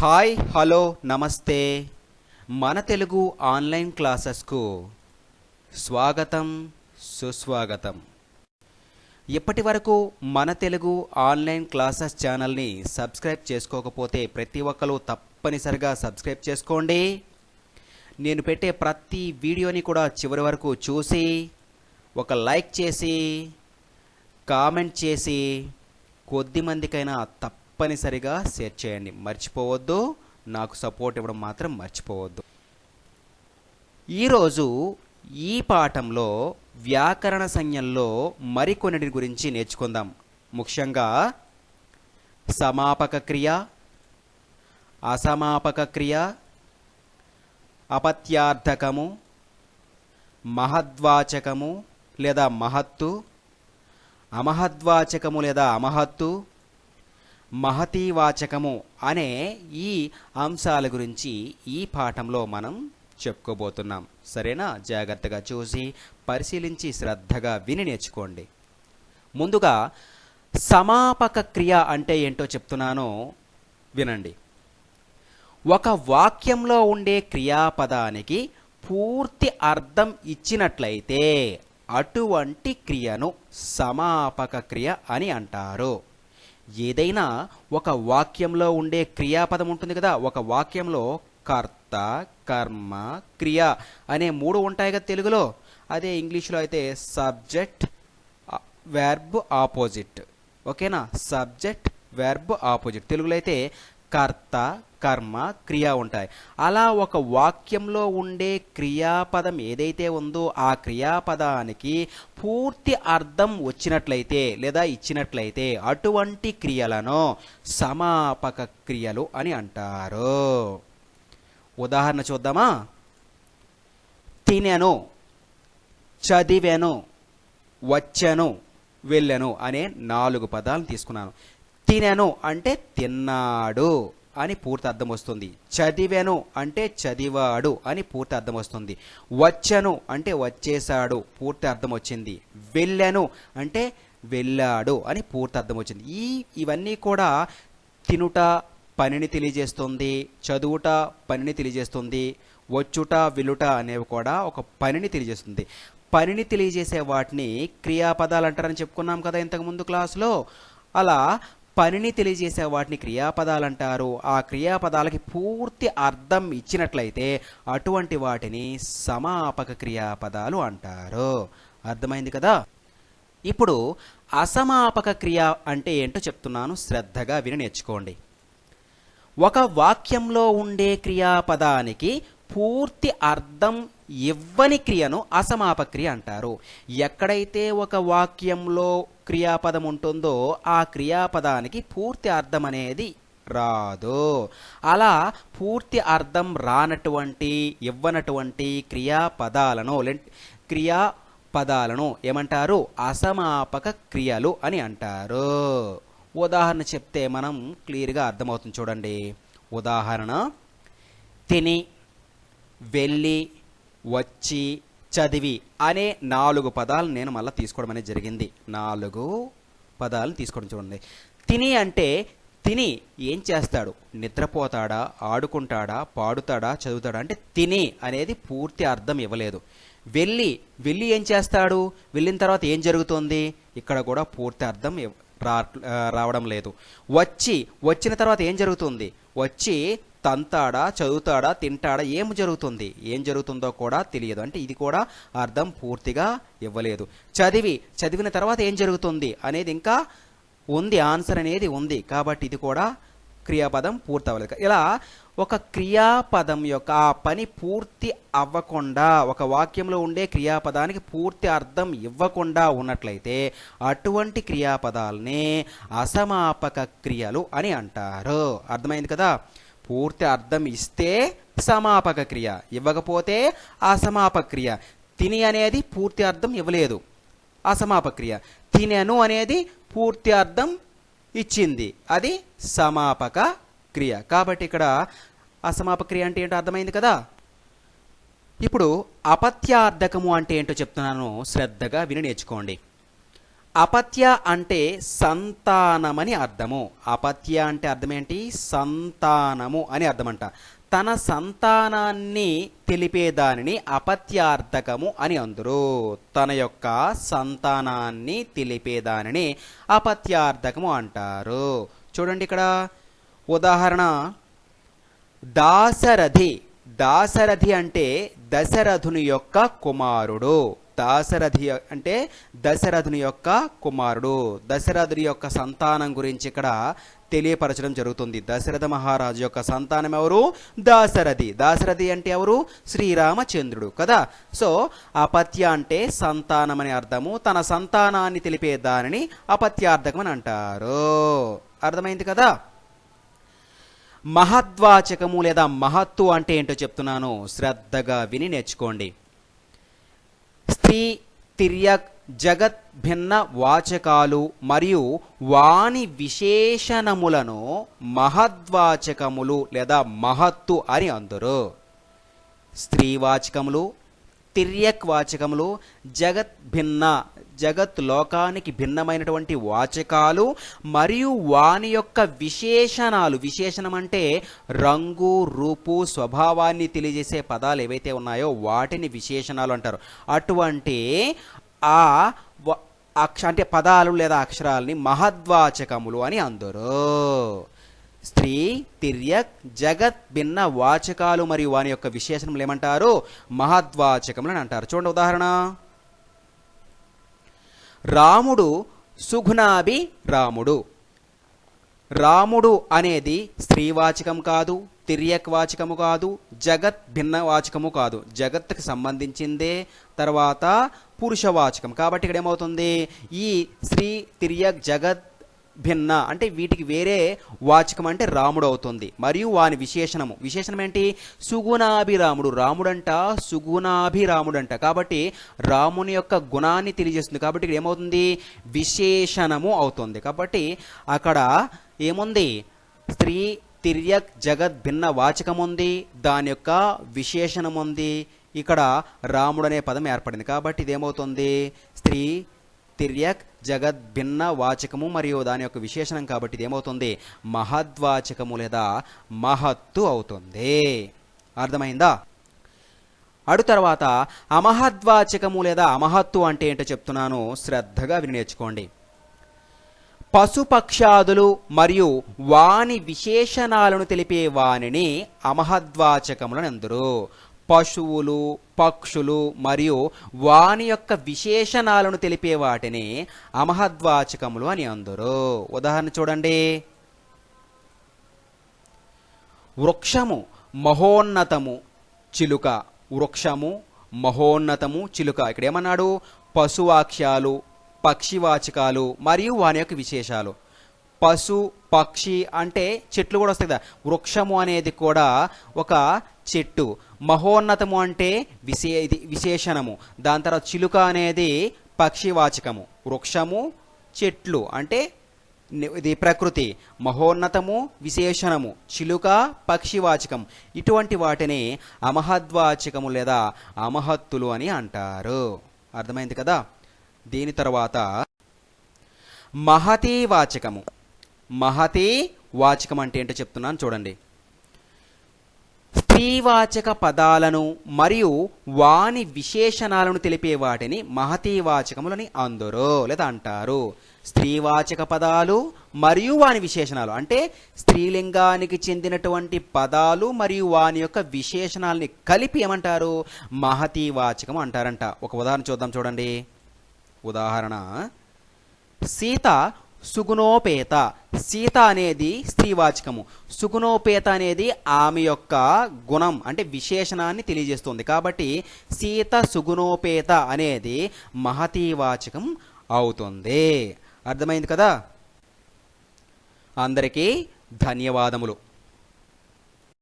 Hi hello నమస్తే. మన Telugu online క్లాసెస్కు స్వాగతం సుస్వాగతం. ఇప్పటి వరకు మన తెలుగు ఆన్లైన్ క్లాసెస్ ఛానల్ని సబ్స్క్రైబ్ చేసుకోకపోతే ప్రతి ఒక్కరూ తప్పనిసరిగా సబ్స్క్రైబ్ చేసుకోండి. నేను పెట్టే ప్రతి వీడియోని కూడా చివరి వరకు చూసి ఒక లైక్ చేసి కామెంట్ చేసి కొద్ది మందికైనా తప్పనిసరిగా షేర్ చేయండి. మర్చిపోవద్దు. నాకు సపోర్ట్ ఇవ్వడం మాత్రం మర్చిపోవద్దు. ఈరోజు ఈ పాఠంలో వ్యాకరణ సంజ్ఞల్లో మరికొన్నిటి గురించి నేర్చుకుందాం. ముఖ్యంగా సమాపక క్రియ అసమాపక క్రియ అపత్యార్థకము మహద్వాచకము లేదా మహత్తు అమహద్వాచకము లేదా అమహత్తు మహతీవాచకము అనే ఈ అంశాల గురించి ఈ పాఠంలో మనం చెప్పుకోబోతున్నాం. సరేనా? జాగ్రత్తగా చూసి పరిశీలించి శ్రద్ధగా విని నేర్చుకోండి. ముందుగా సమాపక క్రియ అంటే ఏంటో చెప్తున్నానో వినండి. ఒక వాక్యంలో ఉండే క్రియాపదానికి పూర్తి అర్థం ఇచ్చినట్లయితే అటువంటి క్రియను సమాపక క్రియ అని అంటారు. ఏదైనా ఒక వాక్యంలో ఉండే క్రియాపదం ఉంటుంది కదా ఒక వాక్యంలో కర్త కర్మ క్రియ అనే మూడు ఉంటాయి కదా తెలుగులో. అదే ఇంగ్లీష్లో అయితే సబ్జెక్ట్ వెర్బ్ ఆపోజిట్ ఓకేనా? సబ్జెక్ట్ వెర్బ్ ఆపోజిట్ తెలుగులో అయితే కర్త కర్మ క్రియ ఉంటాయి. అలా ఒక వాక్యంలో ఉండే క్రియాపదం ఏదైతే ఉందో ఆ క్రియాపదానికి పూర్తి అర్థం వచ్చినట్లయితే లేదా ఇచ్చినట్లయితే అటువంటి క్రియలను సమాపక క్రియలు అని అంటారు. ఉదాహరణ చూద్దామా? తినెను చదివాను వచ్చాను వెళ్ళాను అనే నాలుగు పదాలను తీసుకున్నాను. తినెను అంటే తిన్నాడు అని పూర్తి అర్థం వస్తుంది. చదివాను అంటే చదివాడు అని పూర్తి అర్థం వస్తుంది. వచ్చాను అంటే వచ్చేసాడు పూర్తి అర్థం వచ్చింది. వెళ్ళాను అంటే వెళ్ళాడు అని పూర్తి అర్థం వచ్చింది. ఈ ఇవన్నీ కూడా తినుట పనిని తెలియజేస్తుంది చదువుట పనిని తెలియజేస్తుంది వచ్చుట వెలుట అనేవి కూడా ఒక పనిని తెలియజేస్తుంది. పనిని తెలియజేసే వాటిని క్రియాపదాలు అంటారని చెప్పుకున్నాం కదా ఇంతకుముందు క్లాసులో. అలా పనిని తెలియజేసే వాటిని క్రియాపదాలు అంటారు ఆ క్రియాపదాలకి పూర్తి అర్థం ఇచ్చినట్లయితే అటువంటి వాటిని సమాపక క్రియాపదాలు అంటారు. అర్థమైంది కదా? ఇప్పుడు అసమాపక క్రియ అంటే ఏంటో చెప్తున్నాను. శ్రద్ధగా విని నేర్చుకోండి. ఒక వాక్యంలో ఉండే క్రియాపదానికి పూర్తి అర్థం ఇవ్వని క్రియను అసమాపక క్రియ అంటారు. ఎక్కడైతే ఒక వాక్యంలో క్రియాపదం ఉంటుందో ఆ క్రియాపదానికి పూర్తి అర్థం అనేది రాదు. అలా పూర్తి అర్థం రానటువంటి ఇవ్వనటువంటి క్రియాపదాలను క్రియా పదాలను ఏమంటారు? అసమాపక క్రియలు అని అంటారు. ఉదాహరణ చెప్తే మనం క్లియర్గా అర్థమవుతుంది చూడండి. ఉదాహరణ తిని వెళ్ళి వచ్చి చదివి అనే నాలుగు పదాలు నేను మళ్ళీ తీసుకోవడం అనేది జరిగింది. నాలుగు పదాలను తీసుకోవడం చూడండి. తిని అంటే తిని ఏం చేస్తాడు? నిద్రపోతాడా? ఆడుకుంటాడా? పాడుతాడా? చదువుతాడా? అంటే తిని అనేది పూర్తి అర్థం ఇవ్వలేదు. వెళ్ళి వెళ్ళి ఏం చేస్తాడు? వెళ్ళిన తర్వాత ఏం జరుగుతుంది? ఇక్కడ కూడా పూర్తి అర్థం రా రావడం లేదు. వచ్చి వచ్చిన తర్వాత ఏం జరుగుతుంది? వచ్చి తంతాడా చదువుతాడా తింటాడా ఏం జరుగుతుంది? ఏం జరుగుతుందో కూడా తెలియదు. అంటే ఇది కూడా అర్థం పూర్తిగా ఇవ్వలేదు. చదివి చదివిన తర్వాత ఏం జరుగుతుంది అనేది ఇంకా ఉంది ఆన్సర్ అనేది ఉంది. కాబట్టి ఇది కూడా క్రియాపదం పూర్తి అవ్వలేదు ఇలా ఒక క్రియాపదం యొక్క ఆ పని పూర్తి అవ్వకుండా ఒక వాక్యంలో ఉండే క్రియాపదానికి పూర్తి అర్థం ఇవ్వకుండా ఉన్నట్లయితే అటువంటి క్రియాపదాలని అసమాపక క్రియలు అని అంటారు. అర్థమైంది కదా? పూర్తి అర్థం ఇస్తే సమాపక క్రియ. ఇవ్వకపోతే అసమాపక క్రియ. తిని అనేది పూర్తి అర్థం ఇవ్వలేదు. అసమాపక్రియ తినను తినెను అనేది పూర్తి అర్థం ఇచ్చింది. అది సమాపక క్రియ. కాబట్టి ఇక్కడ అసమాపక్రియ అంటే ఏంటో అర్థమైంది కదా? ఇప్పుడు అపత్యార్థకము అంటే ఏంటో చెప్తున్నాను. శ్రద్ధగా విని నేర్చుకోండి. అపత్య అంటే సంతానమని అర్థము. అపత్య అంటే అర్థం ఏంటి సంతానము అని అర్థమంట. తన సంతానాన్ని తెలిపేదానిని అపత్యార్థకము అని అందరు. తన యొక్క సంతానాన్ని తెలిపేదానిని అపత్యార్థకము అంటారు. చూడండి ఇక్కడ. ఉదాహరణ. దాశరథి. దాశరథి అంటే దశరథుని యొక్క కుమారుడు. దాశరథి అంటే దశరథుని యొక్క కుమారుడు. దశరథుని యొక్క సంతానం గురించి ఇక్కడ తెలియపరచడం జరుగుతుంది. దశరథ మహారాజు యొక్క సంతానం ఎవరు? దాశరథి. దాశరథి అంటే ఎవరు? శ్రీరామచంద్రుడు కదా? సో అపత్య అంటే సంతానం అని అర్థము. తన సంతానాన్ని తెలిపే దానిని అపత్యార్థకం అని అంటారు. అర్థమైంది కదా? మహద్వాచకము లేదా మహత్తు అంటే ఏంటో చెప్తున్నాను. శ్రద్ధగా విని నేర్చుకోండి. స్త్రీ తిర్యక్ జగత్ భిన్న వాచకాలు మరియు వాణి విశేషణములను మహద్వాచకములు లేదా మహత్తు అని అందరు. స్త్రీవాచకములు తిర్యక్ వాచకములు జగత్ భిన్న జగత్ లోకానికి భిన్నమైనటువంటి వాచకాలు మరియు వాని యొక్క విశేషణాలు. విశేషణం అంటే రంగు రూపు స్వభావాన్ని తెలియజేసే పదాలు ఏవైతే ఉన్నాయో వాటిని విశేషణాలు అంటారు. అటువంటి ఆ అక్ష అంటే పదాలు లేదా అక్షరాలని మహద్వాచకములు అని అందరు. స్త్రీ తిర్యక్ జగత్ భిన్న వాచకాలు మరియు వాని యొక్క విశేషణములు ఏమంటారు? మహద్వాచకములు అని అంటారు. చూడండి ఉదాహరణ. రాముడు సుగుణాభి రాముడు. రాముడు అనేది స్త్రీవాచకం కాదు తిర్యక్వాచకము కాదు జగత్ భిన్న వాచకము కాదు. జగత్తుకు సంబంధించిందే తర్వాత పురుషవాచకం. కాబట్టి ఇక్కడ ఏమవుతుంది ఈ స్త్రీ తిర్యక్ జగత్ భిన్న అంటే వీటికి వేరే వాచకం అంటే రాముడు అవుతుంది. మరియు వాని విశేషణము. విశేషణం ఏంటి? సుగుణాభిరాముడు. రాముడంట సుగుణాభిరాముడంట. కాబట్టి రాముని యొక్క గుణాన్ని తెలియజేస్తుంది. కాబట్టి ఇక్కడ ఏమవుతుంది? విశేషణము అవుతుంది. కాబట్టి అక్కడ ఏముంది? స్త్రీ తిర్యక్ జగత్ భిన్న వాచకం ఉంది. దాని యొక్క విశేషణం ఉంది. ఇక్కడ రాముడు అనే పదం ఏర్పడింది. కాబట్టి ఇదేమవుతుంది? స్త్రీ తిర్యక్ జగద్ భిన్న వాచకము మరియు దాని యొక్క విశేషణం కాబట్టి ఏమవుతుంది మహద్వాచకము లేదా మహత్తు అవుతుంది. అర్థమైందా? అడు తర్వాత అమహద్వాచకము లేదా అమహత్తు అంటే ఏంటో చెప్తున్నాను. శ్రద్ధగా విని నేర్చుకోండి. పశుపక్షాదులు మరియు వాని విశేషణాలను తెలిపే వానిని అమహద్వాచకములను ఎందురు పశువులు పక్షులు మరియు వాని యొక్క విశేషణాలను తెలిపే వాటిని అమహద్వాచకములు అని అందరు. ఉదాహరణ చూడండి. వృక్షము మహోన్నతము చిలుక. వృక్షము మహోన్నతము చిలుక. ఇక్కడ ఏమన్నాడు? పశువాక్యాలు పక్షివాచకాలు మరియు వాని యొక్క విశేషాలు. పశు పక్షి అంటే చెట్లు కూడా వస్తాయి కదా. వృక్షము అనేది కూడా ఒక చెట్టు. మహోన్నతము అంటే విశే ఇది విశేషణము. దాని తర్వాత చిలుక అనేది పక్షివాచకము. వృక్షము చెట్లు అంటే ఇది ప్రకృతి. మహోన్నతము విశేషణము. చిలుక పక్షివాచకం. ఇటువంటి వాటిని అమహద్వాచకము లేదా అమహత్తులు అని అంటారు. అర్థమైంది కదా? దీని తర్వాత మహతీవాచకము. మహతీ వాచకం అంటే ఏంటో చెప్తున్నాను చూడండి. స్త్రీవాచక పదాలను మరియు వాని విశేషణాలను తెలిపే వాటిని మహతీవాచకములని అందరూ లేదా అంటారు. స్త్రీవాచక పదాలు మరియు వాని విశేషణాలు అంటే స్త్రీలింగానికి చెందినటువంటి పదాలు మరియు వాని యొక్క విశేషణాలని కలిపి ఏమంటారు? మహతీవాచకం అంటారంట. ఒక ఉదాహరణ చూద్దాం చూడండి. ఉదాహరణ సీత సుగుణోపేత. సీత అనేది స్త్రీవాచకము. సుగుణోపేత అనేది ఆమె యొక్క గుణం అంటే విశేషణాన్ని తెలియజేస్తుంది. కాబట్టి సీత సుగుణోపేత అనేది మహతీవాచకం అవుతుంది. అర్థమైంది కదా? అందరికీ ధన్యవాదములు.